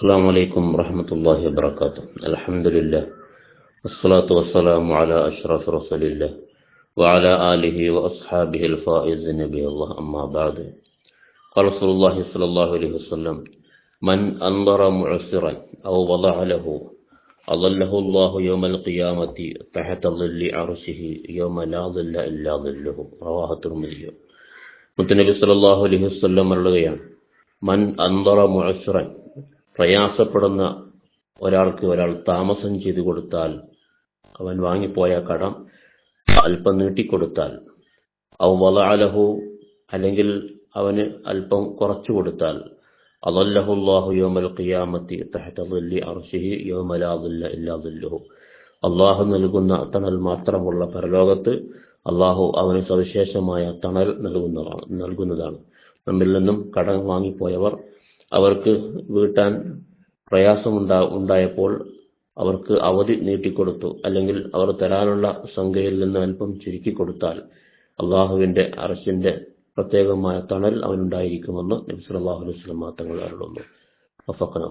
السلام عليكم ورحمة الله وبركاته الحمد لله والصلاة والسلام على أشرف رسول الله وعلى آله وأصحابه الفائز نبي الله أما بعد قال رسول الله صلى الله عليه وسلم من أنظر معسرا أو وضع له أظله الله يوم القيامة تحت ظل عرشه يوم لا ظل إلا ظله رواه الترمذي മുത്തനബി സല്ലല്ലാഹു അലൈഹി വസല്ലം പറയുകയാണ് മൻ അന്തറ മുഅസ്റൻ പ്രയാസപ്പെടുന്ന ഒരാൾക്ക് ഒരാൾ താമസം ചെയ്തു കൊടുത്താൽ അവൻ വാങ്ങിപ്പോയ കടം അല്പം നീട്ടിക്കൊടുത്താൽ അവ വലാലഹു അല്ലെങ്കിൽ അവന് അല്പം കുറച്ചു കൊടുത്താൽ അദല്ലഹുല്ലാഹു യൗമൽ ഖിയാമത്തി തഹത ളില്ലി അർശിഹി യൗമ ലാ ളില്ല ഇല്ലാ അള്ളാഹു നൽകുന്ന തണൽ മാത്രമുള്ള പരലോകത്ത് അള്ളാഹു അവന് സവിശേഷമായ തണൽ നൽകുന്നതാണ് നമ്മിൽ നിന്നും കടം വാങ്ങിപ്പോയവർ അവർക്ക് വീട്ടാൻ പ്രയാസമുണ്ടാ ഉണ്ടായപ്പോൾ അവർക്ക് അവധി നീട്ടിക്കൊടുത്തു. അല്ലെങ്കിൽ അവർ തരാനുള്ള സംഖ്യയിൽ നിന്ന് അല്പം ചുരുക്കി കൊടുത്താൽ അള്ളാഹുവിന്റെ അറസ്റ്റിന്റെ പ്രത്യേകമായ തണൽ അവനുണ്ടായിരിക്കുമെന്ന് നബി സല്ലല്ലാഹു അലൈഹി വസല്ലം തങ്ങൾ അറിയുന്നു വഫഖന